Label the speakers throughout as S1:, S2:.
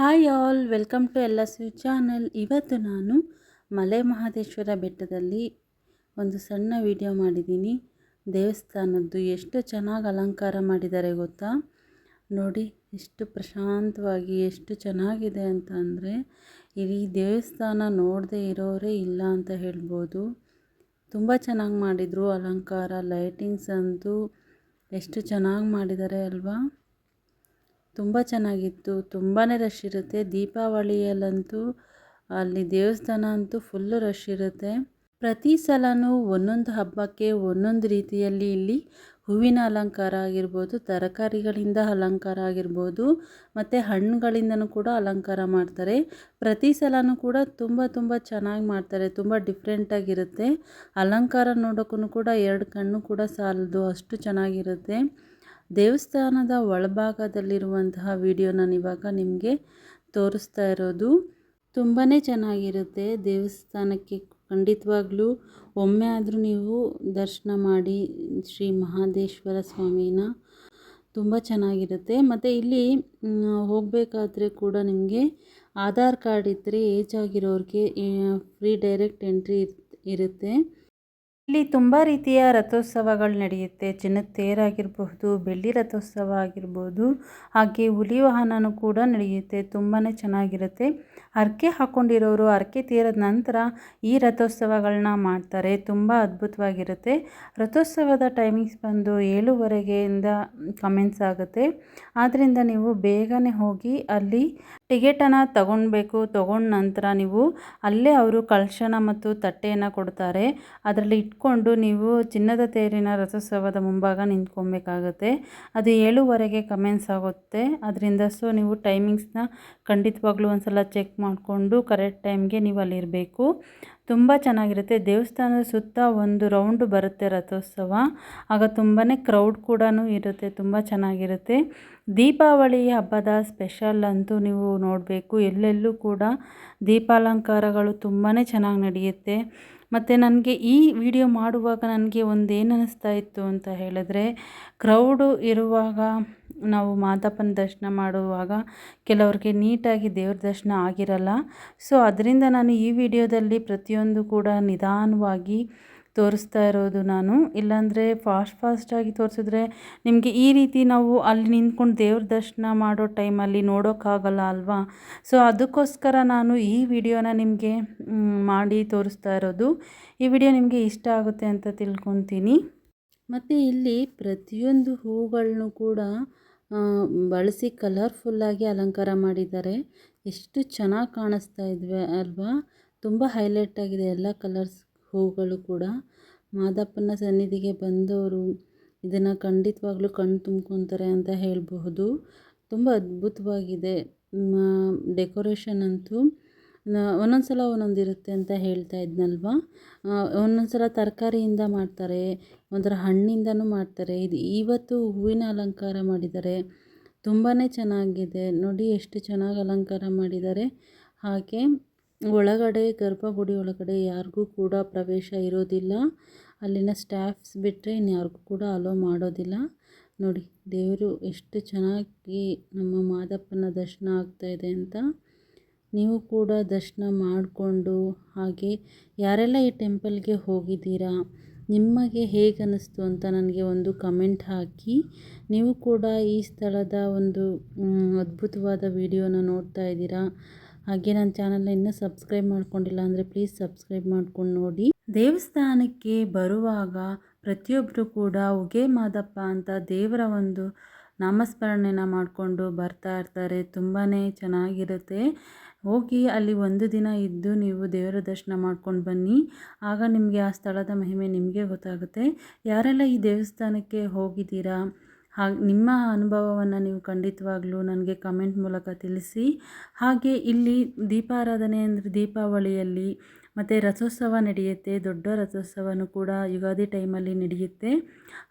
S1: Hi all, welcome to ಎಲ್ಲ ಸ್ಯೂ channel. ಇವತ್ತು ನಾನು ಮಲೆ ಮಹದೇಶ್ವರ ಬೆಟ್ಟದಲ್ಲಿ ಒಂದು ಸಣ್ಣ ವಿಡಿಯೋ ಮಾಡಿದ್ದೀನಿ. ದೇವಸ್ಥಾನದ್ದು ಎಷ್ಟು ಚೆನ್ನಾಗಿ ಅಲಂಕಾರ ಮಾಡಿದ್ದಾರೆ ಗೊತ್ತಾ? ನೋಡಿ, ಎಷ್ಟು ಪ್ರಶಾಂತವಾಗಿ, ಎಷ್ಟು ಚೆನ್ನಾಗಿದೆ ಅಂತ ಅಂದರೆ, ಇಡೀ ದೇವಸ್ಥಾನ ನೋಡದೇ ಇರೋರೇ ಇಲ್ಲ ಅಂತ ಹೇಳ್ಬೋದು. ತುಂಬ ಚೆನ್ನಾಗಿ ಮಾಡಿದರು ಅಲಂಕಾರ, ಲೈಟಿಂಗ್ಸ್ ಅಂತೂ ಎಷ್ಟು ಚೆನ್ನಾಗಿ ಮಾಡಿದ್ದಾರೆ ಅಲ್ವಾ? ತುಂಬ ಚೆನ್ನಾಗಿತ್ತು. ತುಂಬಾ ರಶ್ ಇರುತ್ತೆ. ದೀಪಾವಳಿಯಲ್ಲಂತೂ, ಅಲ್ಲಿ ದೇವಸ್ಥಾನ ಅಂತೂ ಫುಲ್ಲು ರಶ್ ಇರುತ್ತೆ. ಪ್ರತಿ ಸಲವೂ ಒಂದೊಂದು ಹಬ್ಬಕ್ಕೆ ಒಂದೊಂದು ರೀತಿಯಲ್ಲಿ ಇಲ್ಲಿ ಹೂವಿನ ಅಲಂಕಾರ ಆಗಿರ್ಬೋದು, ತರಕಾರಿಗಳಿಂದ ಅಲಂಕಾರ ಆಗಿರ್ಬೋದು, ಮತ್ತು ಹಣ್ಣುಗಳಿಂದನೂ ಕೂಡ ಅಲಂಕಾರ ಮಾಡ್ತಾರೆ. ಪ್ರತಿ ಸಲವೂ ಕೂಡ ತುಂಬ ತುಂಬ ಚೆನ್ನಾಗಿ ಮಾಡ್ತಾರೆ. ತುಂಬ ಡಿಫ್ರೆಂಟಾಗಿರುತ್ತೆ ಅಲಂಕಾರ ನೋಡೋಕ್ಕೂ ಕೂಡ ಎರಡು ಕಣ್ಣು ಕೂಡ ಸಾಲದು. ಅಷ್ಟು ಚೆನ್ನಾಗಿರುತ್ತೆ. ದೇವಸ್ಥಾನದ ಒಳಭಾಗದಲ್ಲಿರುವಂತಹ ವಿಡಿಯೋ ನಾನು ಇವಾಗ ನಿಮಗೆ ತೋರಿಸ್ತಾ ಇರೋದು. ತುಂಬಾ ಚೆನ್ನಾಗಿರುತ್ತೆ ದೇವಸ್ಥಾನಕ್ಕೆ. ಖಂಡಿತವಾಗ್ಲೂ ಒಮ್ಮೆ ಆದರೂ ನೀವು ದರ್ಶನ ಮಾಡಿ ಶ್ರೀ ಮಹಾದೇಶ್ವರ ಸ್ವಾಮಿನ. ತುಂಬ ಚೆನ್ನಾಗಿರುತ್ತೆ. ಮತ್ತು ಇಲ್ಲಿ ಹೋಗಬೇಕಾದ್ರೆ ಕೂಡ ನಿಮಗೆ ಆಧಾರ್ ಕಾರ್ಡ್ ಇದ್ದರೆ ಏಜ್ ಆಗಿರೋರಿಗೆ ಫ್ರೀ ಡೈರೆಕ್ಟ್ ಎಂಟ್ರಿ ಇರುತ್ತೆ. ಇಲ್ಲಿ ತುಂಬ ರೀತಿಯ ರಥೋತ್ಸವಗಳು ನಡೆಯುತ್ತೆ. ಚಿನ್ನದ ತೇರಾಗಿರಬಹುದು, ಬೆಳ್ಳಿ ರಥೋತ್ಸವ ಆಗಿರ್ಬೋದು, ಹಾಗೆ ಹುಲಿ ವಾಹನನೂ ಕೂಡ ನಡೆಯುತ್ತೆ. ತುಂಬಾ ಚೆನ್ನಾಗಿರುತ್ತೆ. ಹರಕೆ ಹಾಕ್ಕೊಂಡಿರೋರು ಹರಕೆ ತೀರದ ನಂತರ ಈ ರಥೋತ್ಸವಗಳನ್ನ ಮಾಡ್ತಾರೆ. ತುಂಬ ಅದ್ಭುತವಾಗಿರುತ್ತೆ. ರಥೋತ್ಸವದ ಟೈಮಿಂಗ್ಸ್ ಬಂದು ಏಳುವರೆಗೆಯಿಂದ ಕಮೆಂಟ್ಸ್ ಆಗುತ್ತೆ. ಆದ್ದರಿಂದ ನೀವು ಬೇಗನೆ ಹೋಗಿ ಅಲ್ಲಿ ಟಿಕೆಟನ್ನು ತಗೊಳ್ಬೇಕು ತಗೊಂಡ ನಂತರ ನೀವು ಅಲ್ಲೇ ಅವರು ಕಳಶನ ಮತ್ತು ತಟ್ಟೆಯನ್ನು ಕೊಡ್ತಾರೆ. ಅದರಲ್ಲಿ ಇಟ್ಕೊಂಡು ನೀವು ಚಿನ್ನದ ತೇರಿನ ರಥೋತ್ಸವದ ಮುಂಭಾಗ ನಿಂತ್ಕೊಬೇಕಾಗುತ್ತೆ. ಅದು ಏಳುವರೆಗೆ ಕಮೆಂಟ್ಸ್ ಆಗುತ್ತೆ. ಅದರಿಂದ ಸೊ ನೀವು ಟೈಮಿಂಗ್ಸ್ನ ಖಂಡಿತವಾಗ್ಲೂ ಒಂದು ಸಲ ಚೆಕ್ ಮಾಡಿಕೊಂಡು ಕರೆಕ್ಟ್ ಟೈಮ್ಗೆ ನೀವು ಅಲ್ಲಿರಬೇಕು. ತುಂಬ ಚೆನ್ನಾಗಿರುತ್ತೆ. ದೇವಸ್ಥಾನದ ಸುತ್ತ ಒಂದು ರೌಂಡ್ ಬರುತ್ತೆ ರಥೋತ್ಸವ. ಆಗ ತುಂಬಾ ಕ್ರೌಡ್ ಕೂಡ ಇರುತ್ತೆ, ತುಂಬ ಚೆನ್ನಾಗಿರುತ್ತೆ. ದೀಪಾವಳಿ ಹಬ್ಬದ ಸ್ಪೆಷಲ್ ಅಂತೂ ನೀವು ನೋಡಬೇಕು. ಎಲ್ಲೆಲ್ಲೂ ಕೂಡ ದೀಪಾಲಂಕಾರಗಳು ತುಂಬಾ ಚೆನ್ನಾಗಿ ನಡೆಯುತ್ತೆ. ಮತ್ತು ನನಗೆ ಈ ವಿಡಿಯೋ ಮಾಡುವಾಗ ನನಗೆ ಒಂದು ಏನು ಅನ್ನಿಸ್ತಾ ಇತ್ತು ಅಂತ ಹೇಳಿದ್ರೆ ಕ್ರೌಡು ಇರುವಾಗ ನಾವು ಮಾದಪ್ಪನ ದರ್ಶನ ಮಾಡುವಾಗ ಕೆಲವ್ರಿಗೆ ನೀಟಾಗಿ ದೇವ್ರ ದರ್ಶನ ಆಗಿರಲ್ಲ. ಸೊ ಅದರಿಂದ ನಾನು ಈ ವಿಡಿಯೋದಲ್ಲಿ ಪ್ರತಿಯೊಂದು ಕೂಡ ನಿಧಾನವಾಗಿ ತೋರಿಸ್ತಾ ಇರೋದು ನಾನು. ಇಲ್ಲಾಂದರೆ ಫಾಸ್ಟ್ ಫಾಸ್ಟಾಗಿ ತೋರಿಸಿದ್ರೆ ನಿಮಗೆ ಈ ರೀತಿ ನಾವು ಅಲ್ಲಿ ನಿಂತ್ಕೊಂಡು ದೇವ್ರ ದರ್ಶನ ಮಾಡೋ ಟೈಮಲ್ಲಿ ನೋಡೋಕ್ಕಾಗಲ್ಲ ಅಲ್ವಾ? ಸೊ ಅದಕ್ಕೋಸ್ಕರ ನಾನು ಈ ವಿಡಿಯೋನ ನಿಮಗೆ ಮಾಡಿ ತೋರಿಸ್ತಾ ಇರೋದು. ಈ ವಿಡಿಯೋ ನಿಮಗೆ ಇಷ್ಟ ಆಗುತ್ತೆ ಅಂತ ತಿಳ್ಕೊತೀನಿ. ಮತ್ತು ಇಲ್ಲಿ ಪ್ರತಿಯೊಂದು ಹೂಗಳನ್ನು ಕೂಡ ಬಳಸಿ ಕಲರ್ಫುಲ್ಲಾಗಿ ಅಲಂಕಾರ ಮಾಡಿದ್ದಾರೆ. ಎಷ್ಟು ಚೆನ್ನಾಗಿ ಕಾಣಿಸ್ತಾ ಇದ್ವಿ ಅಲ್ವಾ? ತುಂಬ ಹೈಲೈಟ್ ಆಗಿದೆ ಎಲ್ಲ ಕಲರ್ಸ್ ಹೂಗಳು ಕೂಡ. ಮಾದಪ್ಪನ ಸನ್ನಿಧಿಗೆ ಬಂದವರು ಇದನ್ನು ಖಂಡಿತವಾಗ್ಲೂ ಕಣ್ಣು ತುಂಬ್ಕೊತಾರೆ ಅಂತ ಹೇಳಬಹುದು. ತುಂಬ ಅದ್ಭುತವಾಗಿದೆ. ಡೆಕೋರೇಷನ್ ಅಂತೂ. ಒಂದೊಂದು ಸಲ ಒಂದೊಂದು ಇರುತ್ತೆ ಅಂತ ಹೇಳ್ತಾ ಇದ್ನಲ್ವಾ? ಒಂದೊಂದು ಸಲ ತರಕಾರಿಯಿಂದ ಮಾಡ್ತಾರೆ, ಒಂಥರ ಹಣ್ಣಿಂದನೂ ಮಾಡ್ತಾರೆ. ಇದು ಇವತ್ತು ಹೂವಿನ ಅಲಂಕಾರ ಮಾಡಿದ್ದಾರೆ. ತುಂಬಾ ಚೆನ್ನಾಗಿದೆ. ನೋಡಿ ಎಷ್ಟು ಚೆನ್ನಾಗಿ ಅಲಂಕಾರ ಮಾಡಿದ್ದಾರೆ. ಹಾಗೆ ಒಳಗಡೆ, ಗರ್ಭಗುಡಿ ಒಳಗಡೆ ಯಾರಿಗೂ ಕೂಡ ಪ್ರವೇಶ ಇರೋದಿಲ್ಲ. ಅಲ್ಲಿನ ಸ್ಟಾಫ್ಸ್ ಬಿಟ್ಟರೆ ಇನ್ಯಾರಿಗೂ ಕೂಡ ಅಲೋ ಮಾಡೋದಿಲ್ಲ. ನೋಡಿ, ದೇವರು ಎಷ್ಟು ಚೆನ್ನಾಗಿ ನಮ್ಮ ಮಾದಪ್ಪನ ದರ್ಶನ ಆಗ್ತಾಯಿದೆ ಅಂತ ನೀವು ಕೂಡ ದರ್ಶನ ಮಾಡಿಕೊಂಡು ಹಾಗೆ ಯಾರೆಲ್ಲ ಈ ಟೆಂಪಲ್ಗೆ ಹೋಗಿದ್ದೀರಾ, ನಿಮಗೆ ಹೇಗೆ ಅನ್ನಿಸ್ತು ಅಂತ ನನಗೆ ಒಂದು ಕಮೆಂಟ್ ಹಾಕಿ. ನೀವು ಕೂಡ ಈ ಸ್ಥಳದ ಒಂದು ಅದ್ಭುತವಾದ ವಿಡಿಯೋನ ನೋಡ್ತಾ ಇದ್ದೀರಾ? ಹಾಗೆ ನನ್ನ ಚಾನಲ್ನ ಇನ್ನೂ ಸಬ್ಸ್ಕ್ರೈಬ್ ಮಾಡ್ಕೊಂಡಿಲ್ಲ ಅಂದರೆ ಪ್ಲೀಸ್ ಸಬ್ಸ್ಕ್ರೈಬ್ ಮಾಡ್ಕೊಂಡು ನೋಡಿ. ದೇವಸ್ಥಾನಕ್ಕೆ ಬರುವಾಗ ಪ್ರತಿಯೊಬ್ಬರು ಕೂಡ ಉಗೆ ಮಾದಪ್ಪ ಅಂತ ದೇವರ ಒಂದು ನಾಮಸ್ಮರಣೆನ ಮಾಡಿಕೊಂಡು ಬರ್ತಾ ಇರ್ತಾರೆ. ತುಂಬಾ ಚೆನ್ನಾಗಿರುತ್ತೆ. ಹೋಗಿ ಅಲ್ಲಿ ಒಂದು ದಿನ ಇದ್ದು ನೀವು ದೇವರ ದರ್ಶನ ಮಾಡ್ಕೊಂಡು ಬನ್ನಿ. ಆಗ ನಿಮಗೆ ಆ ಸ್ಥಳದ ಮಹಿಮೆ ನಿಮಗೆ ಗೊತ್ತಾಗುತ್ತೆ. ಯಾರೆಲ್ಲ ಈ ದೇವಸ್ಥಾನಕ್ಕೆ ಹೋಗಿದ್ದೀರಾ? ಹಾಗೆ ನಿಮ್ಮ ಅನುಭವವನ್ನು ನೀವು ಖಂಡಿತವಾಗ್ಲೂ ನನಗೆ ಕಮೆಂಟ್ ಮೂಲಕ ತಿಳಿಸಿ. ಹಾಗೆ ಇಲ್ಲಿ ದೀಪಾರಾಧನೆ ಅಂದರೆ ದೀಪಾವಳಿಯಲ್ಲಿ ಮತ್ತು ರಥೋತ್ಸವ ನಡೆಯುತ್ತೆ, ದೊಡ್ಡ ರಥೋತ್ಸವನೂ ಕೂಡ ಯುಗಾದಿ ಟೈಮಲ್ಲಿ ನಡೆಯುತ್ತೆ.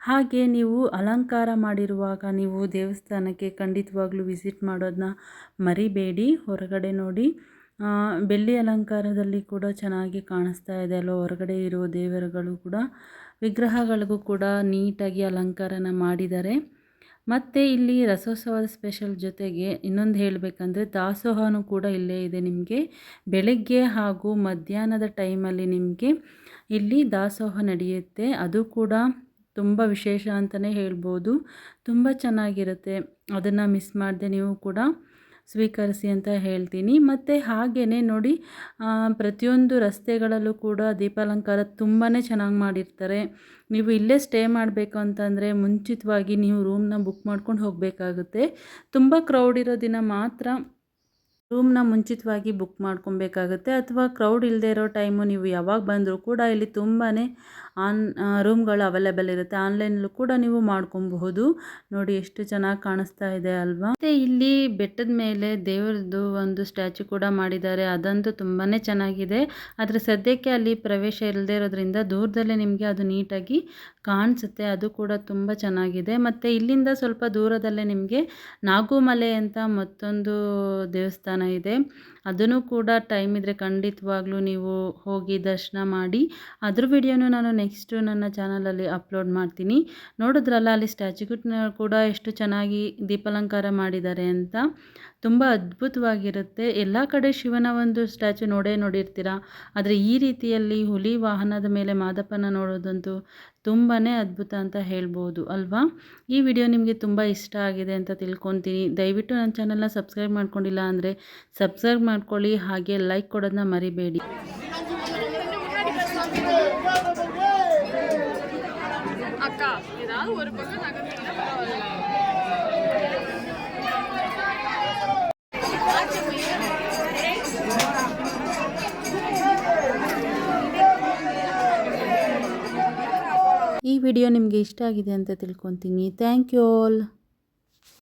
S1: ಹಾಗೆ ನೀವು ಅಲಂಕಾರ ಮಾಡಿರುವಾಗ ನೀವು ದೇವಸ್ಥಾನಕ್ಕೆ ಖಂಡಿತವಾಗ್ಲೂ ವಿಸಿಟ್ ಮಾಡೋದನ್ನ ಮರಿಬೇಡಿ, ಹೊರಗಡೆ ನೋಡಿ. ಬೆಳ್ಳಿ ಅಲಂಕಾರದಲ್ಲಿ ಕೂಡ ಚೆನ್ನಾಗಿ ಕಾಣಿಸ್ತಾ ಇದೆ ಅಲ್ವ? ಹೊರಗಡೆ ಇರೋ ದೇವರುಗಳು ಕೂಡ, ವಿಗ್ರಹಗಳಿಗೂ ಕೂಡ ನೀಟಾಗಿ ಅಲಂಕಾರನ ಮಾಡಿದ್ದಾರೆ. ಮತ್ತು ಇಲ್ಲಿ ರಸೋತ್ಸವದ ಸ್ಪೆಷಲ್ ಜೊತೆಗೆ ಇನ್ನೊಂದು ಹೇಳಬೇಕಂದ್ರೆ ದಾಸೋಹನೂ ಕೂಡ ಇಲ್ಲೇ ಇದೆ ನಿಮಗೆ. ಬೆಳಗ್ಗೆ ಹಾಗೂ ಮಧ್ಯಾಹ್ನದ ಟೈಮಲ್ಲಿ ನಿಮಗೆ ಇಲ್ಲಿ ದಾಸೋಹ ನಡೆಯುತ್ತೆ. ಅದು ಕೂಡ ತುಂಬ ವಿಶೇಷ ಅಂತಲೇ ಹೇಳ್ಬೋದು. ತುಂಬ ಚೆನ್ನಾಗಿರುತ್ತೆ. ಅದನ್ನು ಮಿಸ್ ಮಾಡದೆ ನೀವು ಕೂಡ ಸ್ವೀಕರಿಸಿ ಅಂತ ಹೇಳ್ತೀನಿ. ಮತ್ತು ಹಾಗೇ ನೋಡಿ ಪ್ರತಿಯೊಂದು ರಸ್ತೆಗಳಲ್ಲೂ ಕೂಡ ದೀಪಾಲಂಕಾರ ತುಂಬಾ ಚೆನ್ನಾಗಿ ಮಾಡಿರ್ತಾರೆ. ನೀವು ಇಲ್ಲೇ ಸ್ಟೇ ಮಾಡಬೇಕು ಅಂತಂದರೆ ಮುಂಚಿತವಾಗಿ ನೀವು ರೂಮ್ನ ಬುಕ್ ಮಾಡ್ಕೊಂಡು ಹೋಗಬೇಕಾಗುತ್ತೆ. ತುಂಬ ಕ್ರೌಡ್ ಇರೋ ದಿನ ಮಾತ್ರ ರೂಮ್ನ ಮುಂಚಿತವಾಗಿ ಬುಕ್ ಮಾಡ್ಕೊಬೇಕಾಗುತ್ತೆ. ಅಥವಾ ಕ್ರೌಡ್ ಇಲ್ಲದೆ ಇರೋ ಟೈಮು ನೀವು ಯಾವಾಗ ಬಂದರೂ ಕೂಡ ಇಲ್ಲಿ ತುಂಬಾ ಆನ್ ರೂಮ್ಗಳು ಅವೈಲೇಬಲ್ ಇರುತ್ತೆ. ಆನ್ಲೈನಲ್ಲೂ ಕೂಡ ನೀವು ಮಾಡ್ಕೊಬಹುದು. ನೋಡಿ ಎಷ್ಟು ಚೆನ್ನಾಗಿ ಕಾಣಿಸ್ತಾ ಇದೆ ಅಲ್ವಾ? ಮತ್ತೆ ಇಲ್ಲಿ ಬೆಟ್ಟದ ಮೇಲೆ ದೇವರದ್ದು ಒಂದು ಸ್ಟ್ಯಾಚು ಕೂಡ ಮಾಡಿದ್ದಾರೆ. ಅದಂತೂ ತುಂಬಾ ಚೆನ್ನಾಗಿದೆ. ಆದರೆ ಸದ್ಯಕ್ಕೆ ಅಲ್ಲಿ ಪ್ರವೇಶ ಇಲ್ಲದೆ ಇರೋದ್ರಿಂದ ದೂರದಲ್ಲೇ ನಿಮಗೆ ಅದು ನೀಟಾಗಿ ಕಾಣಿಸುತ್ತೆ. ಅದು ಕೂಡ ತುಂಬ ಚೆನ್ನಾಗಿದೆ. ಮತ್ತು ಇಲ್ಲಿಂದ ಸ್ವಲ್ಪ ದೂರದಲ್ಲೇ ನಿಮಗೆ ನಾಗುಮಲೆ ಅಂತ ಮತ್ತೊಂದು ದೇವಸ್ಥಾನ ಇದೆ. ಅದನ್ನು ಕೂಡ ಟೈಮ್ ಇದ್ದರೆ ಖಂಡಿತವಾಗ್ಲೂ ನೀವು ಹೋಗಿ ದರ್ಶನ ಮಾಡಿ. ಅದ್ರ ವಿಡಿಯೋನು ನಾನು ನೆಕ್ಸ್ಟು ನನ್ನ ಚಾನಲಲ್ಲಿ ಅಪ್ಲೋಡ್ ಮಾಡ್ತೀನಿ. ನೋಡಿದ್ರಲ್ಲ ಅಲ್ಲಿ ಸ್ಟ್ಯಾಚು ಕೂಡ ಎಷ್ಟು ಚೆನ್ನಾಗಿ ದೀಪಾಲಂಕಾರ ಮಾಡಿದ್ದಾರೆ ಅಂತ. ತುಂಬ ಅದ್ಭುತವಾಗಿರುತ್ತೆ ಎಲ್ಲ ಕಡೆ ಶಿವನ ಒಂದು ಸ್ಟ್ಯಾಚು ನೋಡೇ ನೋಡಿರ್ತೀರ ಆದರೆ ಈ ರೀತಿಯಲ್ಲಿ ಹುಲಿ ವಾಹನದ ಮೇಲೆ ಮಾದಪ್ಪನ ನೋಡೋದಂತೂ ತುಂಬಾ ಅದ್ಭುತ ಅಂತ ಹೇಳ್ಬೋದು ಅಲ್ವಾ ಈ ವಿಡಿಯೋ ನಿಮಗೆ ತುಂಬ ಇಷ್ಟ ಆಗಿದೆ ಅಂತ ತಿಳ್ಕೊತೀನಿ ದಯವಿಟ್ಟು ನನ್ನ ಚಾನಲ್ನ ಸಬ್ಸ್ಕ್ರೈಬ್ ಮಾಡ್ಕೊಂಡಿಲ್ಲ ಅಂದರೆ ಸಬ್ಸ್ಕ್ರೈಬ್ ಮಾಡ್ಕೊಳ್ಳಿ ಹಾಗೆ ಲೈಕ್ ಕೊಡೋದನ್ನ ಮರಿಬೇಡಿ
S2: அக்கா ஏதாவது ஒரு பக்கம்
S1: ವಿಡಿಯೋ ನಿಮಗೆ ಇಷ್ಟ ಆಗಿದೆ ಅಂತ ತಿಳ್ಕೊತೀನಿ. Thank you all